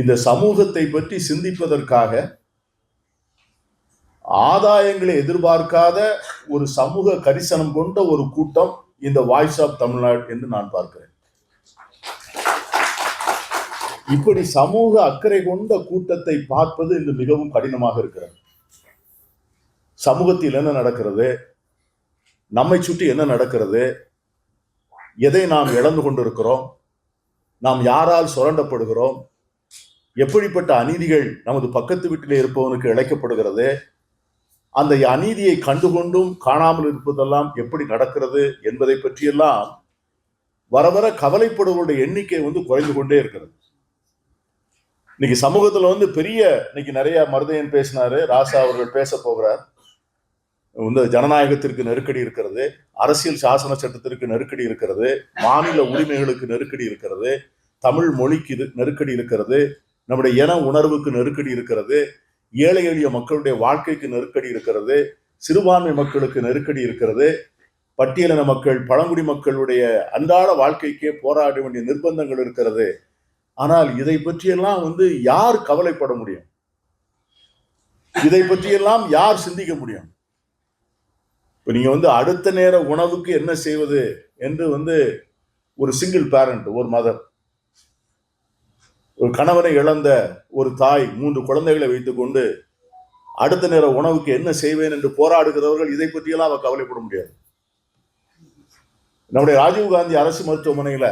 இந்த சமூகத்தை பற்றி சிந்திப்பதற்காக ஆதாயங்களை எதிர்பார்க்காத ஒரு சமூக கரிசனம் கொண்ட ஒரு கூட்டம் இந்த வாய்ஸ் ஆஃப் தமிழ்நாடு என்று நான் பார்க்கிறேன். இப்படி சமூக அக்கறை கொண்ட கூட்டத்தை பார்ப்பது இன்று மிகவும் கடினமாக இருக்கிறது. சமூகத்தில் என்ன நடக்கிறது? நம்மை சுற்றி என்ன நடக்கிறது? எதை நாம் இழந்து கொண்டிருக்கிறோம்? நாம் யாரால் சுரண்டப்படுகிறோம்? எப்படிப்பட்ட அநீதிகள் நமது பக்கத்து வீட்டில் இருப்பவனுக்கு இழைக்கப்படுகிறது? அந்த அநீதியை கண்டுகொண்டும் காணாமல் இருப்பதெல்லாம் எப்படி நடக்கிறது என்பதை பற்றியெல்லாம் வர வர கவலைப்படுவருடைய எண்ணிக்கை வந்து குறைந்து கொண்டே இருக்கிறது. இன்னைக்கு சமூகத்துல வந்து பெரிய இன்னைக்கு நிறைய மருதையன் பேசினாரு ராசா அவர்கள் பேச போகிறார். இந்த ஜனநாயகத்திற்கு நெருக்கடி இருக்கிறது அரசியல் சாசன சட்டத்திற்கு நெருக்கடி இருக்கிறது மாநில உரிமைகளுக்கு நெருக்கடி இருக்கிறது தமிழ் மொழிக்கு நெருக்கடி இருக்கிறது நம்முடைய இன உணர்வுக்கு நெருக்கடி இருக்கிறது ஏழை எளிய மக்களுடைய வாழ்க்கைக்கு நெருக்கடி இருக்கிறது சிறுபான்மை மக்களுக்கு நெருக்கடி இருக்கிறது பட்டியலின மக்கள் பழங்குடி மக்களுடைய அன்றாட வாழ்க்கைக்கே போராட வேண்டிய நிர்பந்தங்கள் இருக்கிறது. ஆனால் இதை பற்றியெல்லாம் வந்து யார் கவலைப்பட முடியும்? இதை பற்றியெல்லாம் யார் சிந்திக்க முடியும்? இப்போ நீங்கள் வந்து அடுத்த நேர உணவுக்கு என்ன செய்வது என்று வந்து ஒரு சிங்கிள் பேரண்ட் ஒரு மதர் ஒரு கணவனை இழந்த ஒரு தாய் மூன்று குழந்தைகளை வைத்துக்கொண்டு அடுத்த நேர உணவுக்கு என்ன செய்வேன் என்று போராடுகிறவர்கள் இதை பற்றியெல்லாம் அவ கவலைப்பட முடியாது. நம்முடைய ராஜீவ்காந்தி அரசு மருத்துவமனையில்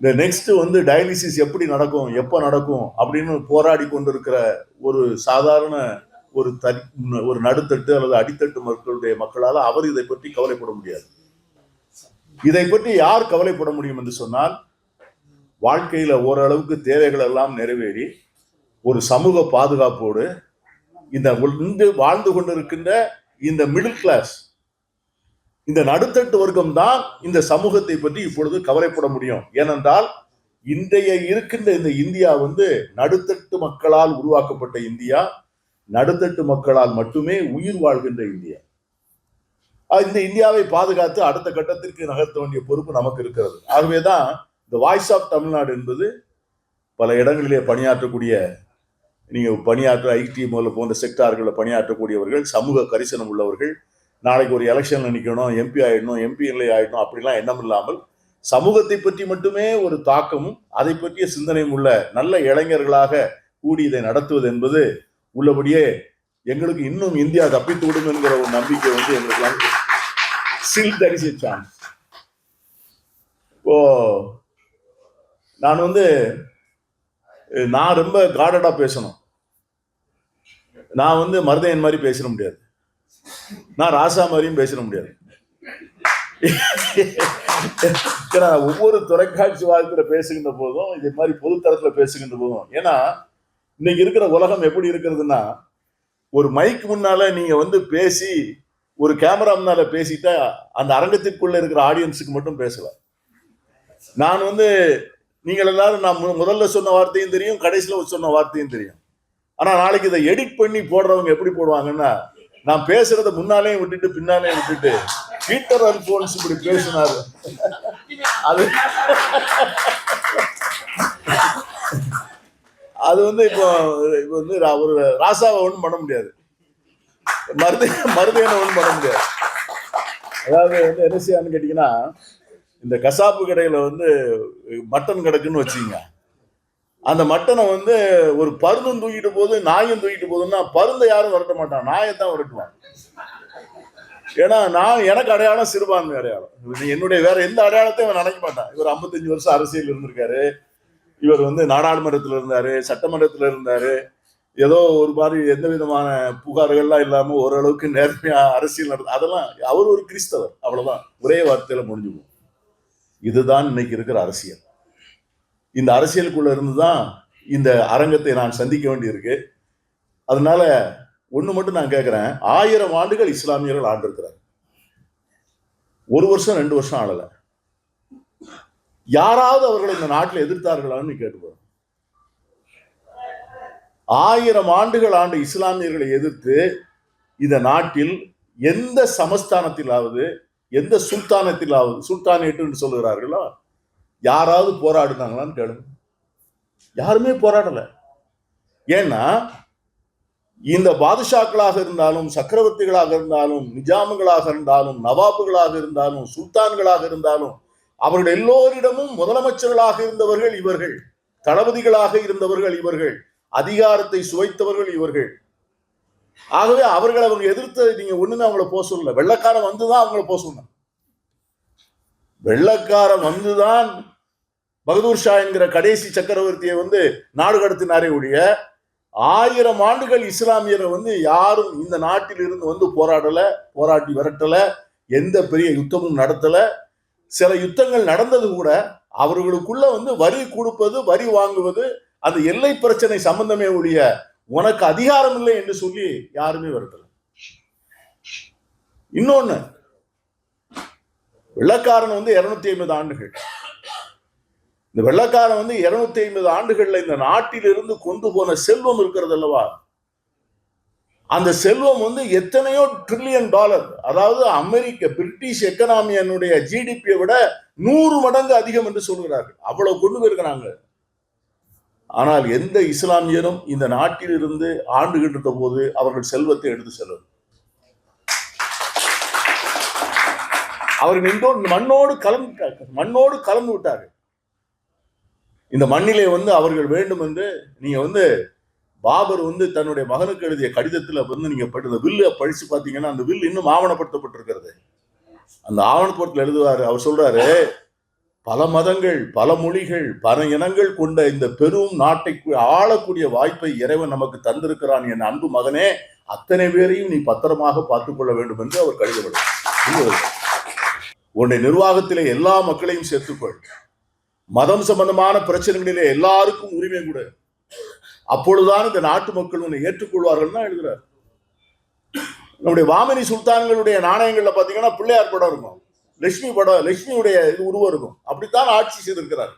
இந்த நெக்ஸ்ட் வந்து டயாலிசிஸ் எப்படி நடக்கும் எப்போ நடக்கும் அப்படின்னு போராடி கொண்டிருக்கிற ஒரு சாதாரண ஒரு தனி ஒரு நடுத்தட்டு அல்லது அடித்தட்டு மக்களுடைய மக்களால் அவர் இதை பற்றி கவலைப்பட முடியாது. இதை பற்றி யார் கவலைப்பட முடியும் என்று சொன்னால் வாழ்க்கையில் ஓரளவுக்கு தேவைகள் எல்லாம் நிறைவேறி ஒரு சமூக பாதுகாப்போடு இந்த இன்று வாழ்ந்து கொண்டிருக்கின்ற இந்த மிடில் கிளாஸ் இந்த நடுத்தட்டு வர்க்கம் தான் இந்த சமூகத்தை பற்றி இப்பொழுது கவலைப்பட முடியும். ஏனென்றால் இன்றைய இருக்கின்ற இந்த இந்தியா வந்து நடுத்தட்டு மக்களால் உருவாக்கப்பட்ட இந்தியா நடுத்தட்டு மக்களால் மட்டுமே உயிர் வாழ்கின்ற இந்தியா. இந்த இந்தியாவை பாதுகாத்து அடுத்த கட்டத்திற்கு நகர்த்த வேண்டிய பொறுப்பு நமக்கு இருக்கிறது. ஆகவேதான் இந்த வாய்ஸ் ஆஃப் தமிழ்நாடு என்பது பல இடங்களிலே பணியாற்றக்கூடிய நீங்கள் பணியாற்ற ஐடி முதல்ல போன்ற செக்டார்களில் பணியாற்றக்கூடியவர்கள் சமூக கரிசனம் உள்ளவர்கள் நாளைக்கு ஒரு எலெக்ஷனில் நிற்கணும் எம்பி ஆயிடணும் எம்பி எல்ஏ ஆகிடணும் அப்படிலாம் எண்ணம் இல்லாமல் சமூகத்தை பற்றி மட்டுமே ஒரு தாக்கமும் அதை பற்றிய சிந்தனையும் உள்ள நல்ல இளைஞர்களாக கூடி இதை நடத்துவது என்பது உள்ளபடியே எங்களுக்கு இன்னும் இந்தியா தப்பித்து விடும் என்கிற ஒரு நம்பிக்கை வந்து எங்களுக்கு சில் தரிசிச்சான். ஓ இப்போ நான் வந்து நான் ரொம்ப காடடா பேசணும். நான் வந்து மருதையன் மாதிரி பேசிட முடியாது. நான் ராசா மாதிரியும் பேசிட முடியாது. ஏன்னா ஒவ்வொரு தொலைக்காட்சி வாரத்தில் பேசுகின்ற போதும் இதே மாதிரி பொதுத்தரத்தில் பேசுகின்ற போதும். ஏன்னா இன்னைக்கு இருக்கிற உலகம் எப்படி இருக்கிறதுன்னா ஒரு மைக் முன்னால நீங்க வந்து பேசி ஒரு கேமரா முன்னால பேசிட்டா அந்த அரங்கத்திற்குள்ள இருக்கிற ஆடியன்ஸுக்கு மட்டும் பேசலாம். நான் வந்து நீங்கள் எல்லாரும் நான் மு- முதல்ல சொன்ன வார்த்தையும் தெரியும் கடைசியில் சொன்ன வார்த்தையும் தெரியும். ஆனால் நாளைக்கு இதை எடிட் பண்ணி போடுறவங்க எப்படி போடுவாங்கன்னா நான் பேசுறத முன்னாலேயும் விட்டுட்டு பின்னாலேயும் விட்டுட்டு பீட்டர் அல்போன்ஸ் இப்படி பேசினாரு. அது அது வந்து இப்போ இப்போ வந்து ரா- ஒரு ராசாவை ஒன்றும் பண்ண முடியாது. மருத மருதையனை ஒன்றும் பண்ண முடியாது. அதாவது வந்து என்ன செய்யான்னு கேட்டிங்கன்னா இந்த கசாப்பு கடையில் வந்து மட்டன் கிடக்குன்னு வச்சுங்க அந்த மட்டனை வந்து ஒரு பருந்தும் தூக்கிட்டு போகுது நாயும் தூக்கிட்டு போகுதுன்னா பருந்தை யாரும் விரட்ட மாட்டான். நாயை தான் விரட்டுவான். ஏன்னா நான் எனக்கு அடையாளம் சிறுபான்மை அடையாளம். என்னுடைய வேற எந்த அடையாளத்தையும் அவன் நினைக்க மாட்டான். இவர் 55 வருஷம் அரசியல் இருந்திருக்காரு. இவர் வந்து நாடாளுமன்றத்தில் இருந்தாரு சட்டமன்றத்தில் இருந்தாரு. ஏதோ ஒரு மாதிரி எந்த விதமான புகார்கள்லாம் இல்லாமல் ஓரளவுக்கு நேர்மையாக அரசியல் நடத்த அதெல்லாம் அவர் ஒரு கிறிஸ்தவர். அவ்வளோதான் ஒரே வார்த்தையில் முடிஞ்சு போகும் இதுதான் இன்னைக்கு இருக்கிற அரசியல். இந்த அரசியலுக்குள்ள இருந்து தான் இந்த அரங்கத்தை நான் சந்திக்க வேண்டியிருக்கு. அதனால ஒண்ணு மட்டும் நான் கேட்குறேன் ஆயிரம் ஆண்டுகள் இஸ்லாமியர்கள் ஆண்டிருக்கிறார். ஒரு வருஷம் ரெண்டு வருஷம் ஆளலை. யாராவது அவர்கள் இந்த நாட்டில் எதிர்த்தார்களான்னு கேட்டு ஆயிரம் ஆண்டுகள் ஆண்டு இஸ்லாமியர்களை எதிர்த்து இந்த நாட்டில் எந்த சமஸ்தானத்திலாவது எந்த சுல்தானத்திலாவது சுல்தானேட்டு என்று சொல்லுகிறார்களோ யாராவது போராடினாங்களான்னு கேளுங்க. யாருமே போராடலை. ஏன்னா இந்த பாதுஷாக்களாக இருந்தாலும் சக்கரவர்த்திகளாக இருந்தாலும் நிஜாமுகளாக இருந்தாலும் நவாபுகளாக இருந்தாலும் சுல்தான்களாக இருந்தாலும் அவர்கள் எல்லோரிடமும் முதலமைச்சர்களாக இருந்தவர்கள் இவர்கள் தளபதிகளாக இருந்தவர்கள் இவர்கள் அதிகாரத்தை சுவைத்தவர்கள் இவர்கள். ஆகவே அவர்கள் அவங்க எதிர்த்து நீங்க ஒண்ணுமே அவங்கள போக சொல்லல. வெள்ளக்காரன் வந்துதான் அவங்கள போக சொன்னாங்க வெள்ளக்காரன் வந்துதான் பகதூர் ஷா என்கிற கடைசி சக்கரவர்த்தியை வந்து நாடு கடத்தினாரே ஒழிய ஆயிரம் ஆண்டுகள் இஸ்லாமியரை வந்து யாரும் இந்த நாட்டில் இருந்து வந்து போராடல போராட்டி விரட்டல எந்த பெரிய யுத்தமும் நடத்தல. சில யுத்தங்கள் நடந்தது கூட அவர்களுக்குள்ள வந்து வரி கொடுப்பது வரி வாங்குவது அந்த எல்லை பிரச்சனை சம்பந்தமே ஒழிய உனக்கு அதிகாரம் இல்லை என்று சொல்லி யாருமே விரட்டல இன்னொன்னு வெள்ளக்காரன் வந்து இருநூத்தி ஐம்பது ஆண்டுகள். இந்த வெள்ளக்காரன் வந்து இருநூத்தி ஐம்பது ஆண்டுகள்ல இந்த நாட்டிலிருந்து கொண்டு போன செல்வம் இருக்கிறது அல்லவா? அந்த செல்வம் வந்து எத்தனையோ ட்ரில்லியன் டாலர் அதாவது அமெரிக்க பிரிட்டிஷ் எக்கனாமியனுடைய ஜிடிபியை விட நூறு மடங்கு அதிகம் என்று சொல்கிறார்கள். அவ்வளவு கொண்டு போயிருக்கிறாங்க. ஆனால் எந்த இஸ்லாமியரும் இந்த நாட்டில் இருந்து ஆண்டுகின்ற போது அவர்கள் செல்வத்தை எடுத்து செல்வது. அவர் நின்றோ மண்ணோடு கலந்து மண்ணோடு கலந்து விட்டார். இந்த மண்ணிலே வந்து அவர்கள் வேண்டும் என்று நீங்க வந்து பாபர் வந்து தன்னுடைய மகனுக்கு எழுதிய கடிதத்தில் வந்து நீங்க இந்த வில்லு படிச்சு பார்த்தீங்கன்னா அந்த வில் இன்னும் ஆவணப்படுத்தப்பட்டிருக்கிறது. அந்த ஆவணப்படத்தில் எழுதுவாரு. அவர் சொல்றாரு பல மதங்கள் பல மொழிகள் பல இனங்கள் கொண்ட இந்த பெரும் நாட்டை ஆளக்கூடிய வாய்ப்பை இறைவன் நமக்கு தந்திருக்கிறான் என் அன்பு மகனே அத்தனை பேரையும் நீ பத்திரமாக பார்த்துக்கொள்ள வேண்டும் என்று அவர் கடிதப்படும் உன்னை நிர்வாகத்திலே எல்லா மக்களையும் சேர்த்துக்கொள். மதம் சம்பந்தமான பிரச்சனைகளிலே எல்லாருக்கும் உரிமை கூட. அப்பொழுதுதான் இந்த நாட்டு மக்கள் உன்னை ஏற்றுக்கொள்வார்கள் தான் எழுதுறார். நம்முடைய வாமினி சுல்தான்களுடைய நாணயங்கள்ல பாத்தீங்கன்னா பிள்ளையார் படம் இருக்கும். லட்சுமி படம் லட்சுமியுடைய இது உருவம் இருக்கும் அப்படித்தான் ஆட்சி செய்திருக்கிறார்.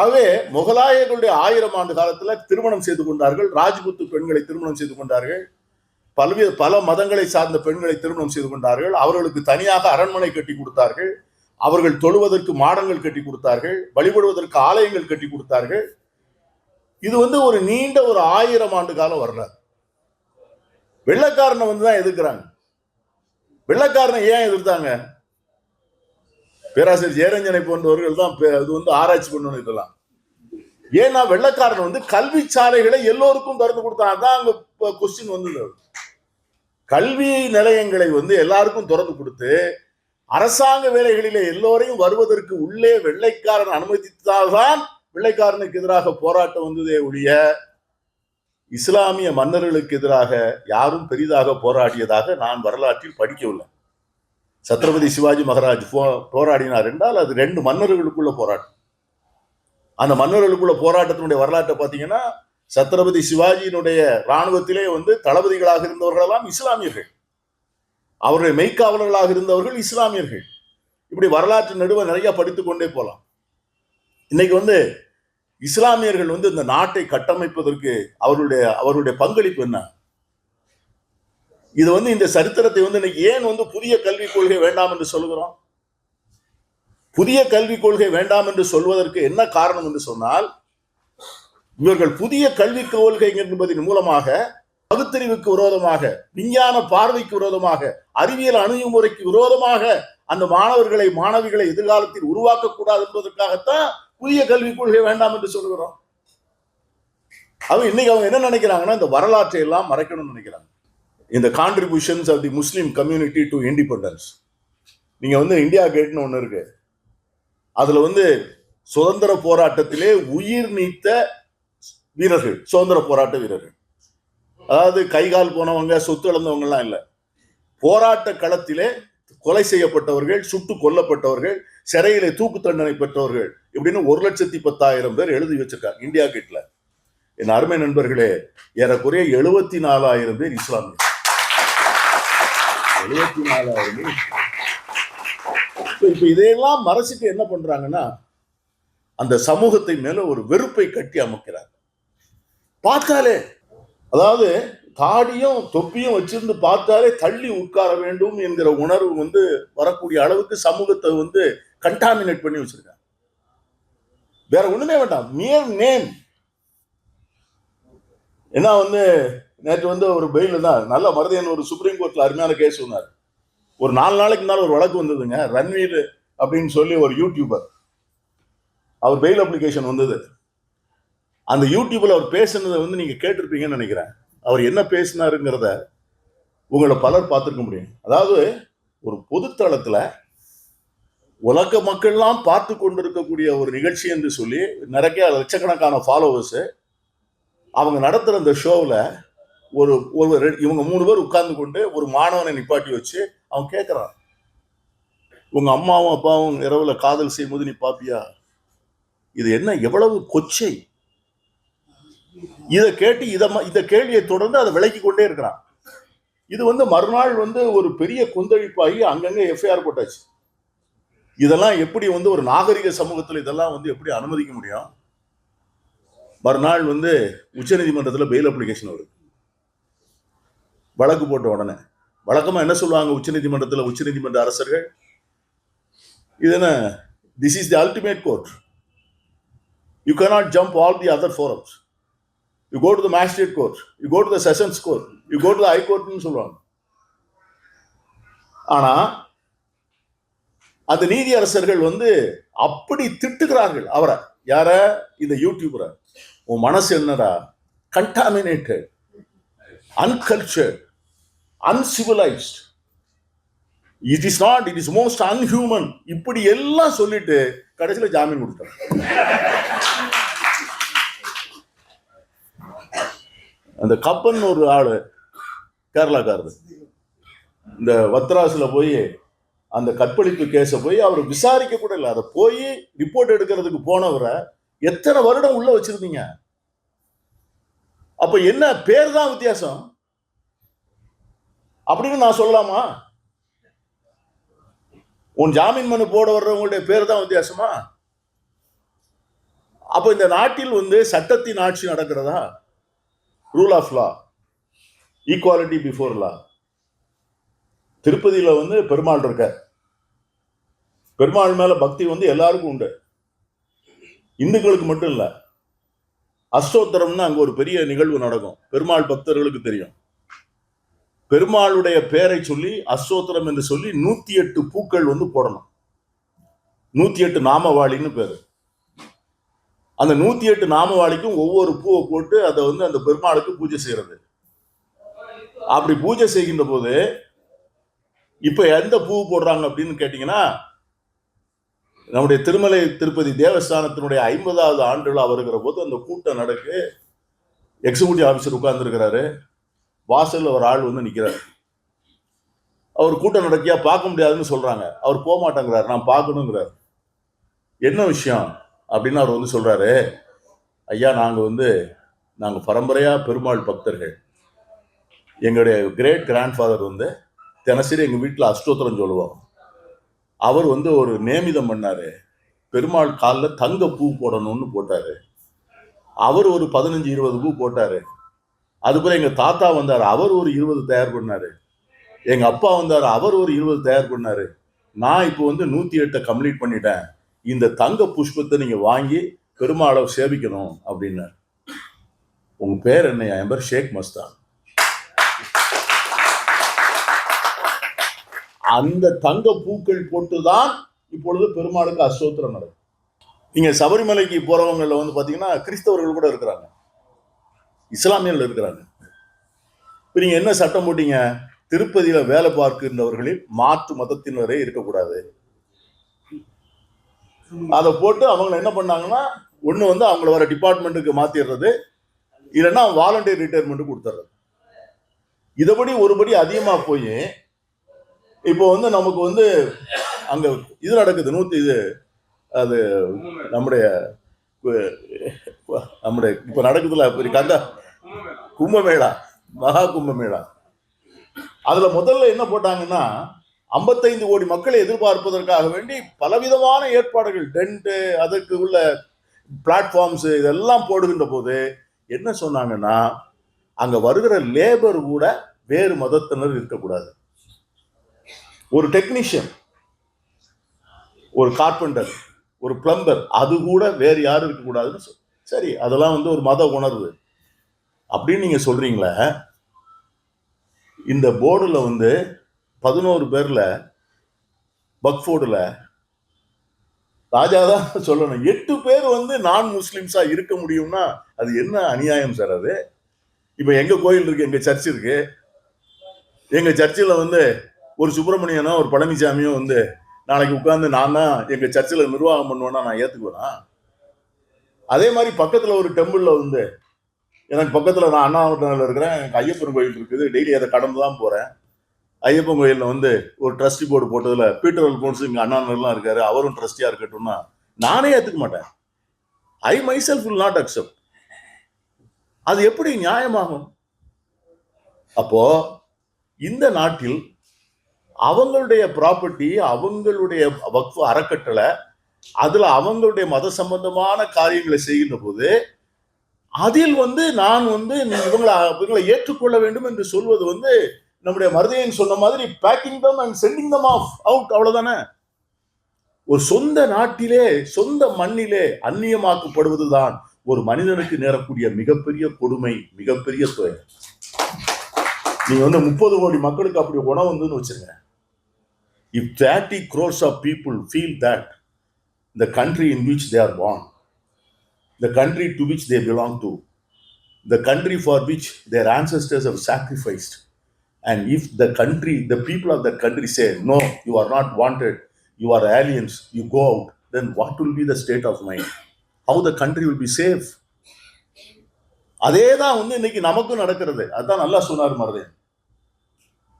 ஆகவே முகலாயர்களுடைய ஆயிரம் ஆண்டு காலத்துல திருமணம் செய்து கொண்டார்கள். ராஜ்புத்து பெண்களை திருமணம் செய்து கொண்டார்கள். பல்வேறு பல மதங்களை சார்ந்த பெண்களை திருமணம் செய்து கொண்டார்கள். அவர்களுக்கு தனியாக அரண்மனை கட்டி கொடுத்தார்கள். அவர்கள் தொழுவதற்கு மாடங்கள் கட்டி கொடுத்தார்கள். வழிபடுவதற்கு ஆலயங்கள் கட்டி கொடுத்தார்கள். இது வந்து ஒரு நீண்ட ஒரு ஆயிரம் ஆண்டு காலம் வரலாறு. வெள்ளக்காரனை வந்து தான் எதிர்க்கிறாங்க. வெள்ளக்காரனை ஏன் எதிர்த்தாங்க? பேராசிரியர் ஜெயரஞ்சனை போன்றவர்கள் தான் பே- வந்து ஆராய்ச்சி பண்ணணும் இதெல்லாம் ஏன்னா வெள்ளக்காரன் வந்து கல்வி சாலைகளை எல்லோருக்கும் திறந்து கொடுத்தான். அதான் அங்க கொஸ்டின் வந்தது. கல்வி நிலையங்களை வந்து எல்லாருக்கும் திறந்து கொடுத்து அரசாங்க வேலைகளிலே எல்லோரையும் வருவதற்கு உள்ளே வெள்ளைக்காரன் அனுமதித்தால்தான் வெள்ளைக்காரனுக்கு எதிராக போராட்டம் வந்ததே ஒழிய இஸ்லாமிய மன்னர்களுக்கு எதிராக யாரும் பெரிதாக போராடியதாக நான் வரலாற்றில் படிக்கவில்லை. சத்ரபதி சிவாஜி மகாராஜ் போ- போராடினார் என்றால் அது ரெண்டு மன்னர்களுக்குள்ள போராட்டம். அந்த மன்னர்களுக்குள்ள போராட்டத்தினுடைய வரலாற்றை பார்த்தீங்கன்னா சத்ரபதி சிவாஜியினுடைய இராணுவத்திலே வந்து தளபதிகளாக இருந்தவர்களெல்லாம் இஸ்லாமியர்கள். அவருடைய மெய்க்காவலர்களாக இருந்தவர்கள் இஸ்லாமியர்கள். இப்படி வரலாற்று நடுவை நிறைய படித்துக்கொண்டே கொண்டே போலாம் இன்னைக்கு வந்து இஸ்லாமியர்கள் வந்து இந்த நாட்டை கட்டமைப்பதற்கு அவருடைய அவருடைய பங்களிப்பு என்ன? இது வந்து இந்த சரித்திரத்தை வந்து இன்னைக்கு ஏன் வந்து புதிய கல்விக் கொள்கை வேண்டாம் என்று சொல்கிறோம் புதிய கல்விக் கொள்கை வேண்டாம் என்று சொல்வதற்கு என்ன காரணம் என்று சொன்னால் இவர்கள் புதிய கல்விக் கொள்கை என்பதன் மூலமாக பகுத்தறிவுக்கு விரோதமாக விஞ்ஞான பார்வைக்கு விரோதமாக அறிவியல் அணுகுமுறைக்கு விரோதமாக அந்த மாணவர்களை மாணவிகளை எதிர்காலத்தில் உருவாக்கக்கூடாது என்பதற்காகத்தான் புதிய கல்விக் கொள்கை வேண்டாம் என்று சொல்கிறோம் அவங்க இன்னைக்கு அவங்க என்ன நினைக்கிறாங்கன்னா இந்த வரலாற்றை எல்லாம் மறைக்கணும்னு நினைக்கிறாங்க. இந்த contributions of the Muslim community to independence நீங்கள் வந்து இந்தியா கேட்னு ஒன்று இருக்கு. அதில் வந்து சுதந்திர போராட்டத்திலே உயிர் நீத்த வீரர்கள் சுதந்திர போராட்ட வீரர்கள். அதாவது கை கால் போனவங்க சொத்து இழந்தவங்கலாம் இல்லை. போராட்ட களத்திலே கொலை செய்யப்பட்டவர்கள் சுட்டு கொல்லப்பட்டவர்கள் சிறையிலே தூக்கு தண்டனை பெற்றவர்கள் இப்படின்னு ஒரு லட்சத்தி பத்தாயிரம் பேர் எழுதி வச்சிருக்காங்க இந்தியா கேட்ல. என் அருமை நண்பர்களே ஏறக்குறைய எழுபத்தி நாலாயிரம் பேர் இஸ்லாமிய எழுபத்தி நாலாயிரம் பேர் இப்ப இப்ப இதையெல்லாம் மறைச்சிட்டு என்ன பண்றாங்கன்னா அந்த சமூகத்தை மேல ஒரு வெறுப்பை கட்டி அமைக்கிறாங்க. பார்த்தாலே அதாவது தாடியும் தொப்பியும் வச்சிருந்து பார்த்தாலே தள்ளி உட்கார வேண்டும் என்கிற உணர்வு வந்து வரக்கூடிய அளவுக்கு சமூகத்தை வந்து கண்டாமினேட் பண்ணி வச்சிருக்காங்க. வேற ஒண்ணுமே வேண்டாம். மியர் நேம் என்ன வந்து நேற்று வந்து ஒரு பெயில் தான். நல்ல மருதையன் ஒரு சுப்ரீம் கோர்ட்ல அருமையான கேஸ் சொன்னார். ஒரு நாலு நாளைக்கு முன்னால் ஒரு வழக்கு வந்ததுங்க. ரன்வீர் அப்படின்னு சொல்லி ஒரு யூடியூபர் அவர் பெயில் அப்ளிகேஷன் வந்தது. அந்த யூடியூப்ல அவர் பேசுனதை வந்து நீங்க கேட்டிருப்பீங்கன்னு நினைக்கிறேன். அவர் என்ன பேசினாருங்கிறத உங்களை பலர் பார்த்துருக்க முடியும். அதாவது ஒரு பொதுத்தளத்துல உலக மக்கள்லாம் பார்த்து கொண்டிருக்கக்கூடிய ஒரு நிகழ்ச்சி என்று சொல்லி நிறைய லட்சக்கணக்கான ஃபாலோவர்ஸு அவங்க நடத்துகிற அந்த ஷோவில் ஒரு ஒரு இவங்க மூணு பேர் உட்கார்ந்து கொண்டு ஒரு மாணவனை நிப்பாட்டி வச்சு அவன் கேட்குறான் உங்கள் அம்மாவும் அப்பாவும் இரவில் காதல் செய்யும்போது நீ பாப்பியா? இது என்ன எவ்வளவு கொச்சை? இதை கேட்டு இதை ம- இந்த கேள்வியை தொடர்ந்து அதை விளக்கி கொண்டே இருக்கிறான். இது வந்து மறுநாள் வந்து ஒரு பெரிய கொந்தளிப்பாகி அங்கங்கே எஃப்ஐஆர் போட்டாச்சு. இதெல்லாம் எப்படி வந்து ஒரு நாகரிக சமூகத்தில் இதெல்லாம் வந்து எப்படி அனுமதிக்க முடியும்? மறுநாள் வந்து உச்சநீதிமன்றத்தில் பெயில் அப்ளிகேஷன் வருது. வழக்கு போட்ட உடனே. வழக்கமாக என்ன சொல்லுவாங்க உச்சநீதிமன்றத்தில் உச்சநீதிமன்ற அரசர்கள்? இது என்ன? This is the ultimate court you cannot jump all the other forums you go to the magistrate court you go to the sessions court you go to the high கோர்ட்னு சொல்லுவாங்க. ஆனால் அந்த நீதியரசர்கள் வந்து அப்படி திட்டுகிறார்கள். அவரை யார? இந்த யூடியூபரை உன் மனசு என்னடா? Contaminated uncultured uncivilised it is not it is most unhuman இப்படி எல்லாம் சொல்லிட்டு கடைசியில் ஜாமீன் கொடுத்தார். அந்த கப்பன் ஒரு ஆள் கேரளாக்காரரு. இந்த வத்ராஸில் போய் அந்த கற்பழிப்பு கேஸை போய் அவர் விசாரிக்க கூட இல்லை. அதை போய் ரிப்போர்ட் எடுக்கிறதுக்கு போனவரை எத்தனை வருடம் உள்ள வச்சிருந்தீங்க? அப்ப என்ன பேர் தான் வித்தியாசம்? அப்படின்னு நான் சொல்லலாமா? உன் ஜாமீன் மனு போட வர்றவங்களுடைய பேர் தான் வித்தியாசமா? அப்ப இந்த நாட்டில் வந்து சட்டத்தின் ஆட்சி நடக்கிறதா? Rule of law equality before law திருப்பதியில் வந்து பெருமாள் இருக்க பெருமாள் மேலே பக்தி வந்து எல்லாருக்கும் உண்டு. இந்துக்களுக்கு மட்டும் இல்லை. அஷ்டோத்தரம்னு அங்கே ஒரு பெரிய நிகழ்வு நடக்கும். பெருமாள் பக்தர்களுக்கு தெரியும். பெருமாளுடைய பேரை சொல்லி அஷ்டோத்திரம் என்று சொல்லி நூற்றி எட்டு பூக்கள் வந்து போடணும். நூற்றி எட்டு நாமவாளின்னு பேர். அந்த நூற்றி எட்டு நாமவாளிக்கும் ஒவ்வொரு பூவை போட்டு அதை வந்து அந்த பெருமாளுக்கு பூஜை செய்கிறது அப்படி பூஜை செய்கின்ற போது இப்போ எந்த பூ போடுறாங்க அப்படின்னு கேட்டிங்கன்னா நம்முடைய திருமலை திருப்பதி தேவஸ்தானத்தினுடைய ஐம்பதாவது ஆண்டு விழா வருகிற போது அந்த கூட்டம் நடக்கு. எக்ஸிக்யூட்டிவ் ஆஃபீஸர் உட்கார்ந்துருக்கிறாரு. வாசலில் ஒரு ஆள் வந்து நிற்கிறார் அவர் கூட்டம் நடக்கியா பார்க்க முடியாதுன்னு சொல்கிறாங்க அவர் போக மாட்டேங்கிறார் நான் பார்க்கணுங்கிறார். என்ன விஷயம்? அப்படின்னு அவர் வந்து சொல்கிறாரு ஐயா நாங்கள் வந்து நாங்கள் பரம்பரையாக பெருமாள் பக்தர்கள். எங்களுடைய கிரேட் கிராண்ட்ஃபாதர் வந்து தினசரி எங்கள் வீட்டில் அஷ்டோத்திரம் சொல்லுவோம். அவர் வந்து ஒரு நேமிதம் பண்ணார். பெருமாள் காலில் தங்க பூ போடணும்னு போட்டாரு. அவர் ஒரு பதினஞ்சு இருபது பூ போட்டார். அதுபோல் எங்கள் தாத்தா வந்தார். அவர் ஒரு இருபது தயார் பண்ணார். எங்கள் அப்பா வந்தார். அவர் ஒரு இருபது தயார் பண்ணார். நான் இப்போ வந்து நூற்றி எட்டை கம்ப்ளீட் பண்ணிட்டேன். இந்த தங்க புஷ்பத்தை நீங்கள் வாங்கி பெருமாளை சேவிக்கணும் அப்படின்னார். உங்கள் பேர் என்னையா? என் பேர் ஷேக் மஸ்தான். அந்த தங்க பூக்கள் போட்டுதான் இப்பொழுது பெருமாளுக்கு அஸ்தோத்திரம் நடக்கும். நீங்க சபரிமலைக்கு போகிறவங்களில் வந்து பாத்தீங்கன்னா கிறிஸ்தவர்கள் கூட இருக்கிறாங்க. இஸ்லாமியர்கள் இருக்கிறாங்க. இப்ப நீங்க என்ன சட்டம் போட்டீங்க? திருப்பதியில வேலை பார்க்கின்றவர்களில் மாற்று மதத்தினரே இருக்கக்கூடாது. அதை போட்டு அவங்கள என்ன பண்ணாங்கன்னா ஒண்ணு வந்து அவங்கள வர டிபார்ட்மெண்ட்டுக்கு மாத்திடுறது இல்லைன்னா வாலண்டியர் ரிட்டையர்மெண்ட்டு கொடுத்துறது இதபடி ஒருபடி அதிகமாக போய் இப்போ வந்து நமக்கு வந்து அங்க இது நடக்குது நூத்தி இது அது நம்முடைய நம்முடைய இப்ப நடக்குதுல பெரிய கந்த கும்பமேளா மகா கும்பமேளா. அதுல முதல்ல என்ன போட்டாங்கன்னா 55 கோடி மக்களை எதிர்பார்ப்பதற்காக வேண்டி பலவிதமான ஏற்பாடுகள் டென்ட்டு அதுக்கு உள்ள பிளாட்ஃபார்ம்ஸ் இதெல்லாம் போடுகின்ற போது என்ன சொன்னாங்கன்னா அங்க வருகிற லேபர் கூட வேறு மதத்தினர் இருக்கக்கூடாது. ஒரு டெக்னீஷியன் ஒரு கார்பெண்டர் ஒரு பிளம்பர் அது கூட வேறு யாரும் இருக்கக்கூடாதுன்னு சொல் சரி அதெல்லாம் வந்து ஒரு மத உணர்வு. அப்படின்னு நீங்கள் சொல்கிறீங்களே இந்த போர்டில் வந்து பதினோரு பேரில் பக்ஃபோர்டில் ராஜா தான் சொல்லணும். எட்டு பேர் வந்து நான் முஸ்லீம்ஸாக இருக்க முடியும்னா அது என்ன அநியாயம் சார் அது? இப்போ எங்கள் கோயில் இருக்குது எங்கள் சர்ச் இருக்குது எங்கள் சர்ச்சில் வந்து ஒரு சுப்பிரமணியனோ ஒரு பழனிசாமியோ வந்து நாளைக்கு உட்காந்து நான் தான் எங்கள் சர்ச்சில் நிர்வாகம் பண்ணுவேன்னா நான் ஏற்றுக்குவேன் அதே மாதிரி பக்கத்தில் ஒரு டெம்பிளில் வந்து எனக்கு பக்கத்தில் நான் அண்ணாமட்டில் இருக்கிறேன் எனக்கு ஐயப்பன் கோயில் இருக்குது டெய்லி அதை கடந்து தான் போகிறேன் ஐயப்பன் கோயிலில் வந்து ஒரு ட்ரஸ்டி போர்டு போட்டதில் பீட்டர் அல்போன்ஸ் இங்கே அண்ணாநர்லாம் இருக்காரு அவரும் ட்ரஸ்டியாக இருக்கட்டும்னா நானே ஏற்றுக்க மாட்டேன். I myself will not accept அது எப்படி நியாயமாகும்? அப்போ இந்த நாட்டில் அவங்களுடைய ப்ராப்பர்ட்டி அவங்களுடைய வக்ஃபு அறக்கட்டளை அதில் அவங்களுடைய மத சம்பந்தமான காரியங்களை செய்கின்ற போது அதில் வந்து நான் வந்து இவங்களை இவங்களை ஏற்றுக்கொள்ள வேண்டும் என்று சொல்வது வந்து நம்முடைய மருதையன் சொன்ன மாதிரி packing them and sending them off out அவ்வளோதானே ஒரு சொந்த நாட்டிலே சொந்த மண்ணிலே அந்நியமாக்கப்படுவதுதான் ஒரு மனிதனுக்கு நேரக்கூடிய மிகப்பெரிய கொடுமை மிகப்பெரிய துறை நீங்க வந்து முப்பது கோடி மக்களுக்கு அப்படி உணவு வந்துன்னு வச்சிருங்க if thirty crores of people feel that the country in which they are born, the country to which they belong to, the country for which their ancestors have sacrificed. And if the country, the people of that country say, no, you are not wanted, you are aliens, you go out, then what will be the state of mind? How the country will be safe? அதே தான் வந்து இன்னைக்கு நமக்கும் நடக்கிறது அதான் நல்லா சொன்னார் மருதே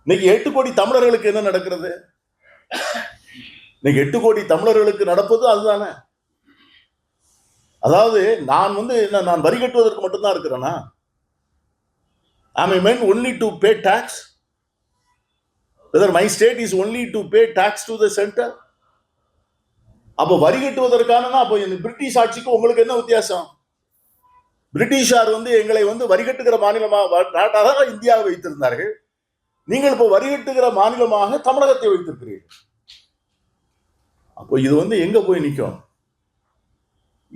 இன்னைக்கு எட்டு கோடி தமிழர்களுக்கு என்ன நடக்கிறது இன்னைக்கு எட்டு கோடி தமிழர்களுக்கு நடப்பது அதுதானே? அதாவது நான் வந்து என்ன நான் வரி கட்டுவதற்கு மட்டும்தான் இருக்கிறேனா? Am I meant only to pay tax whether my state is only to pay tax to the centre அப்போ வரி கட்டுவதற்கான அப்போ இந்த பிரிட்டிஷ் ஆட்சிக்கு உங்களுக்கு என்ன வித்தியாசம்? பிரிட்டிஷார் வந்து எங்களை வந்து வரி கட்டுகிற மாநிலமாக நாட்டாக இந்தியாவை வைத்திருந்தார்கள். நீங்கள் இப்போ வரிகட்டுகிற மாநிலமாக தமிழகத்தை வைத்திருக்கிறீர்கள். அப்போ இது வந்து எங்க போய் நிற்கும்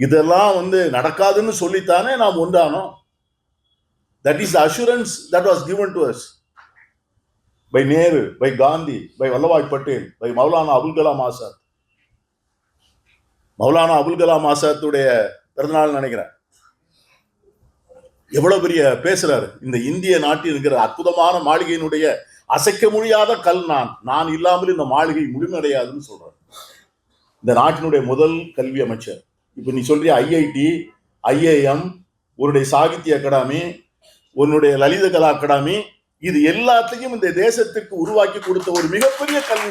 இதெல்லாம் வந்து நடக்காதுன்னு சொல்லித்தானே நாம் உண்டானோம்? That is assurance that was given to us by Nehru by Gandhi by Vallabhbhai Patel by Maulana Abul Kalam Azad Maulana Abul Kalam ஆசாத்துடைய பிறந்தநாள் நினைக்கிறேன். எவ்வளவு பெரிய பேசுறாரு? இந்த இந்திய நாட்டில் இருக்கிற அற்புதமான மாளிகையினுடைய அசைக்க முடியாத கல் நான். நான் இல்லாமல் இந்த மாளிகை முழுமையடையாதுன்னு சொல்றாரு. இந்த நாட்டினுடைய முதல் கல்வி அமைச்சர். இப்போ நீ சொல்றிய ஐஐடி ஐஏஎம் உன்னுடைய சாகித்ய அகாடமி உன்னுடைய லலித கலா அகாடமி இது எல்லாத்தையும் இந்த தேசத்துக்கு உருவாக்கி கொடுத்த ஒரு மிகப்பெரிய கல்வி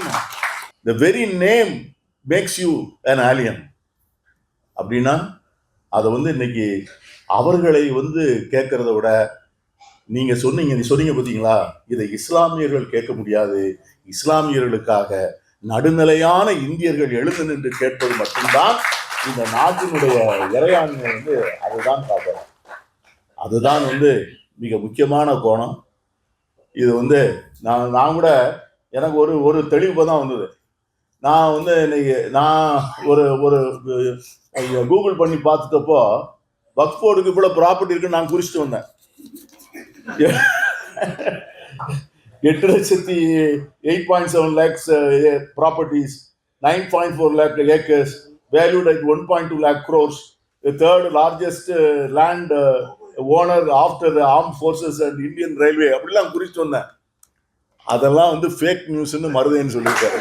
the very name makes you an alien அப்படின்னா அதை வந்து இன்னைக்கு அவர்களை வந்து கேட்கறத விட நீங்க சொன்னீங்க நீ சொன்னீங்க பார்த்தீங்களா இதை இஸ்லாமியர்கள் கேட்க முடியாது. இஸ்லாமியர்களுக்காக நடுநிலையான இந்தியர்கள் எழுந்து நின்று கேட்பது மட்டும்தான் இந்த நாட்டினுடைய இறையாண்மை வந்து அதுதான் பார்க்குறோம் அதுதான் வந்து மிக முக்கியமான கோணம். இது வந்து நான் நான் கூட எனக்கு ஒரு ஒரு தெளிவு தான் வந்தது. நான் வந்து இன்னைக்கு நான் ஒரு ஒரு கூகுள் பண்ணி பார்த்துட்டப்போ வக்ஃபோர்டுக்கு இவ்வளோ ப்ராப்பர்ட்டி இருக்குன்னு நான் குறிச்சிட்டு வந்தேன். எட்டு லட்சத்தி eight point seven lakhs properties nine point four lakh acres valued at one point two lakh crores third largest land owner after arm forces and Indian railway அப்படிலாம் குறிச்சிட்டு வந்தேன். அதெல்லாம் வந்து ஃபேக் நியூஸ்னு மருதைன்னு சொல்லியிருக்காரு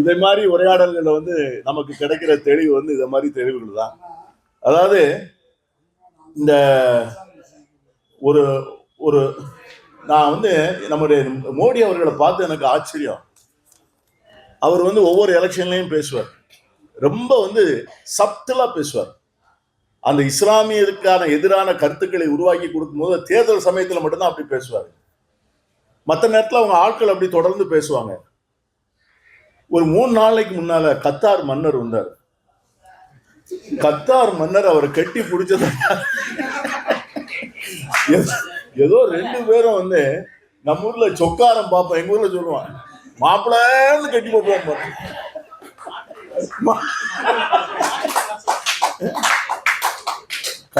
இதை மாதிரி உரையாடல்களில் வந்து நமக்கு கிடைக்கிற தெளிவு வந்து இதை மாதிரி தெளிவுகள் தான் அதாவது இந்த ஒரு ஒரு நான் வந்து நம்முடைய மோடி அவர்களை பார்த்து எனக்கு ஆச்சரியம். அவர் வந்து ஒவ்வொரு எலெக்ஷன்லையும் பேசுவார். ரொம்ப வந்து சப்தலாக பேசுவார். அந்த இஸ்லாமியருக்கான எதிரான கருத்துக்களை உருவாக்கி கொடுக்கும்போது தேர்தல் சமயத்தில் மட்டும்தான் அப்படி பேசுவார். மற்ற நேரத்தில் அவங்க ஆட்கள் அப்படி தொடர்ந்து பேசுவாங்க. ஒரு மூணு நாளைக்கு முன்னால கத்தார் மன்னர் வந்தார் கத்தார் மன்னர் அவரை கட்டி பிடிச்சத ஏதோ ரெண்டு பேரும் வந்து நம்ம ஊர்ல சொக்காரம் பார்ப்போம் எங்க ஊர்ல சொல்லுவான் மாப்பிள்ளன்னு கட்டி போடுவோம் பாரு. மா-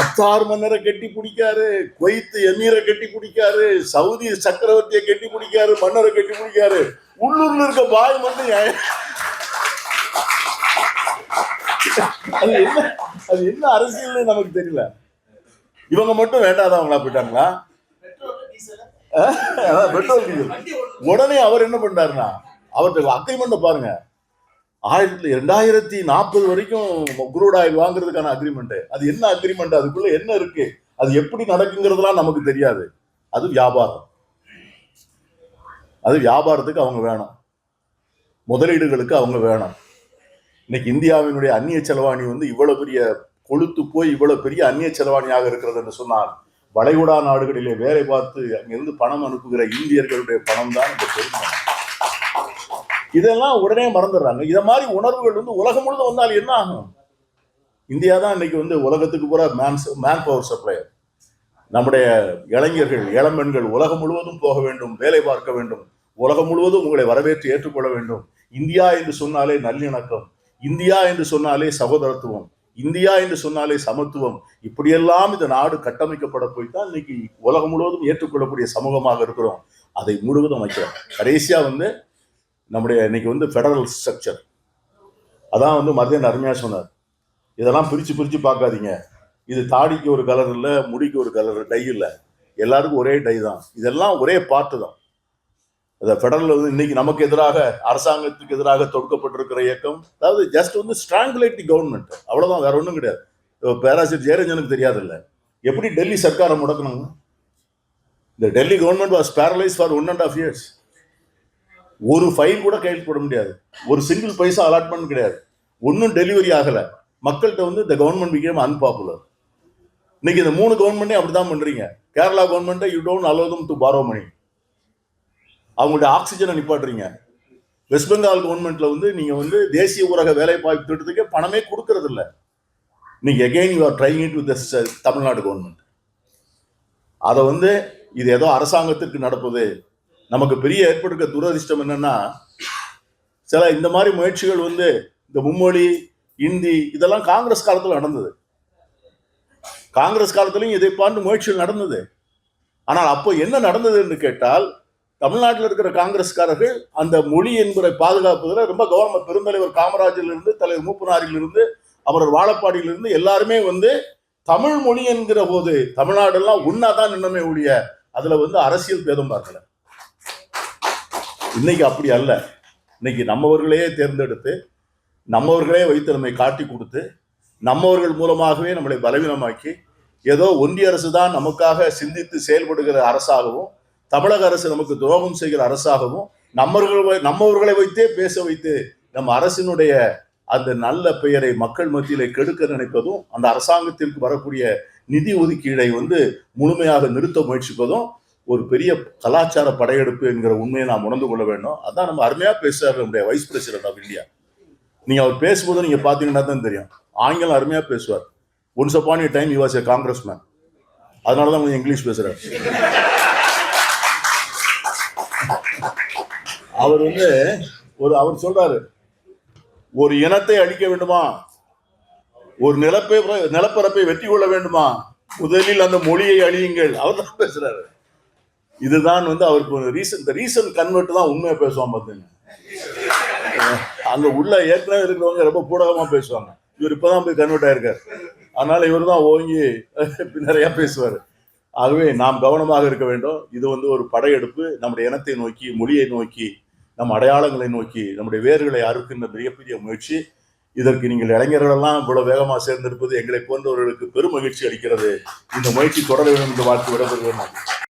கத்தார் மன்னரை கட்டி பிடிக்காரு குவைத்து எமீரை கட்டி பிடிக்காரு சவுதி சக்கரவர்த்தியை கட்டி பிடிக்காரு மன்னரை கட்டி பிடிக்காரு. உள்ளூர்ல இருக்க பாய் மட்டும் அது என்ன அது என்ன அரசியல்னு நமக்கு தெரியல. இவங்க மட்டும் வேண்டாதவங்களா போயிட்டாங்களா? Petrol diesel. உடனே அவர் என்ன பண்ணாருன்னா அவர்கிட்ட அக்ரிமெண்ட் பாருங்க. ஆயிரத்தி ரெண்டாயிரத்தி நாற்பது வரைக்கும் குரூட் ஆயில் வாங்குறதுக்கான அக்ரிமெண்ட் அது என்ன அக்ரிமெண்ட் அதுக்குள்ள என்ன இருக்கு? அது எப்படி நடக்குங்கிறதுலாம் நமக்கு தெரியாது. அது வியாபாரம். அது வியாபாரத்துக்கு அவங்க வேணும். முதலீடுகளுக்கு அவங்க வேணும். இன்னைக்கு இந்தியாவினுடைய அந்நிய செலவாணி வந்து இவ்வளவு பெரிய கொழுத்து போய் இவ்வளவு பெரிய அந்நிய செலவாணியாக இருக்கிறது என்று சொன்னால் வளைகுடா நாடுகளிலே வேலை பார்த்து அங்கிருந்து பணம் அனுப்புகிற இந்தியர்களுடைய பணம் தான் இந்த பெருமை இதெல்லாம் உடனே மறந்துடுறாங்க. இதை மாதிரி உணர்வுகள் வந்து உலகம் முழுதும் வந்தால் என்ன ஆகும்? இந்தியா தான் இன்னைக்கு வந்து உலகத்துக்கு பூரா மேன் மேன் பவர் சப்ளையர் நம்முடைய இளைஞர்கள் இளம்பெண்கள் உலகம் முழுவதும் போக வேண்டும் வேலை பார்க்க வேண்டும். உலகம் முழுவதும் உங்களை வரவேற்று ஏற்றுக்கொள்ள வேண்டும். இந்தியா என்று சொன்னாலே நல்லிணக்கம். இந்தியா என்று சொன்னாலே சகோதரத்துவம். இந்தியா என்று சொன்னாலே சமத்துவம். இப்படியெல்லாம் இந்த நாடு கட்டமைக்கப்பட போய் தான் இன்னைக்கு உலகம் முழுவதும் ஏற்றுக்கொள்ளக்கூடிய சமூகமாக இருக்கிறோம். அதை முழுவதும் வைக்கிறோம் கடைசியா வந்து நம்முடைய இன்னைக்கு வந்து ஃபெடரல் ஸ்ட்ரக்சர் அதான் வந்து மதியன் அருமையாக சொன்னார். இதெல்லாம் பிரித்து பிரித்து பார்க்காதீங்க. இது தாடிக்கு ஒரு கலர் இல்லை முடிக்கு ஒரு கலர் டை இல்லை. எல்லாருக்கும் ஒரே டை தான். இதெல்லாம் ஒரே பார்ட்டு தான். இந்த ஃபெடரல் வந்து இன்னைக்கு நமக்கு எதிராக அரசாங்கத்துக்கு எதிராக தொடுக்கப்பட்டிருக்கிற இயக்கம் அதாவது ஜஸ்ட் வந்து ஸ்ட்ராங்குலேட் தி கவர்மெண்ட் அவ்வளோதான் வேற ஒன்றும் கிடையாது. பேராசிரியர் ஜெயரஞ்சனுக்கு தெரியாதில்ல. எப்படி டெல்லி சர்க்காரை முடக்கணுங்க? இந்த Delhi government was paralyse for one and half years ஒரு ஃபைல் கூட கையில் போட முடியாது. ஒரு சிங்கிள் பைசா அலாட்மெண்ட் கிடையாது. ஒன்றும் டெலிவரி ஆகலை. மக்கள்கிட்ட வந்து இந்த கவர்மெண்ட் பிகேம் அன்பாப்புலர் இன்னைக்கு இந்த மூணு கவர்மெண்ட்டே அப்படிதான் பண்ணுறீங்க கேரளா கவர்மெண்ட்டை you don't allow to borrow money அவங்களுடைய ஆக்சிஜனை நிப்பாட்டுறீங்க. வெஸ்ட் பெங்கால் கவர்மெண்ட்ல வந்து நீங்கள் வந்து தேசிய ஊரக வேலைவாய்ப்பு திட்டத்துக்கே பணமே கொடுக்கறது இல்ல நீங்க again you are trying it with Tamil Nadu government அதை வந்து இது ஏதோ அரசாங்கத்திற்கு நடப்பது. நமக்கு பெரிய ஏற்பட்டிருக்க துரதிர்ஷ்டம் என்னன்னா சில இந்த மாதிரி முயற்சிகள் வந்து இந்த மும்மொழி இந்தி இதெல்லாம் காங்கிரஸ் காலத்தில் நடந்தது. காங்கிரஸ் காலத்திலையும் இதை பாண்டு முயற்சிகள் நடந்தது. ஆனால் அப்போ என்ன நடந்தது என்று கேட்டால் தமிழ்நாட்டில் இருக்கிற காங்கிரஸ்காரர்கள் அந்த மொழி என்பதை பாதுகாப்பதில் ரொம்ப கவர்மெண்ட் பெருந்தலைவர் காமராஜிலிருந்து தலைவர் மூப்பனாரிலிருந்து அவரர் வாழப்பாடியிலிருந்து எல்லாருமே வந்து தமிழ் மொழி என்கிற போது தமிழ்நாடெல்லாம் உண்ணாதான் நின்னமே ஒழிய அதுல வந்து அரசியல் பேதம் பார்க்கல. இன்னைக்கு அப்படி அல்ல. இன்னைக்கு நம்மவர்களையே தேர்ந்தெடுத்து நம்மவர்களே வைத்து நம்மை காட்டி கொடுத்து நம்மவர்கள் மூலமாகவே நம்மளை பலவீனமாக்கி ஏதோ ஒன்றிய அரசு தான் நமக்காக சிந்தித்து செயல்படுகிற அரசாகவும் தமிழக அரசு நமக்கு துரோகம் செய்கிற அரசாகவும் நம்மவர்கள் நம்மவர்களை வைத்தே பேச வைத்து நம் அரசினுடைய அந்த நல்ல பெயரை மக்கள் மத்தியிலே கெடுக்க நினைப்பதும் அந்த அரசாங்கத்திற்கு வரக்கூடிய நிதி ஒதுக்கீடை வந்து முழுமையாக நிறுத்த முயற்சிப்பதும் ஒரு பெரிய கலாச்சார படையெடுப்பு என்கிற உண்மையை நாம் உணர்ந்து கொள்ள வேண்டும். அதான் நம்ம அருமையாக பேசுறாரு நம்முடைய வைஸ் பிரசிடென்ட் ஆஃப் இந்தியா நீங்க அவர் பேசும்போது நீங்க பார்த்தீங்கன்னா தான் தெரியும். ஆங்கிலம் அருமையாக பேசுவார். Once upon a time was a Congress man அதனால தான் கொஞ்சம் இங்கிலீஷ் பேசுறாரு. அவர் வந்து ஒரு அவர் சொல்றாரு ஒரு இனத்தை அழிக்க வேண்டுமா? ஒரு நிலப்பை நிலப்பரப்பை வெற்றி கொள்ள வேண்டுமா? முதலில் அந்த மொழியை அழியுங்கள். அவர் தான் பேசுறாரு. இதுதான் வந்து அவருக்கு ரீசன் இந்த ரீசன் கன்வெர்ட் தான் உண்மையை பேசுவான் பார்த்தீங்க அங்க உள்ள ஏற்கனவே இருக்கிறவங்க ரொம்ப பூடகமாக பேசுவாங்க. இவர் இப்பதான் போய் கன்வெர்ட் ஆயிருக்காரு. அதனால இவர் தான் ஓங்கி நிறைய பேசுவார். ஆகவே நாம் கவனமாக இருக்க வேண்டும். இது வந்து ஒரு படையெடுப்பு. நம்முடைய இனத்தை நோக்கி மொழியை நோக்கி நம் அடையாளங்களை நோக்கி நம்முடைய வேர்களை அறுக்கின்ற மிகப்பெரிய முயற்சி. இதற்கு நீங்கள் இளைஞர்களெல்லாம் இவ்வளவு வேகமாக சேர்ந்திருப்பது எங்களை போன்றவர்களுக்கு பெரும் மகிழ்ச்சி அளிக்கிறது. இந்த முயற்சி தொடர வேண்டும் என்று வாழ்த்து விடப்படுகிறேன்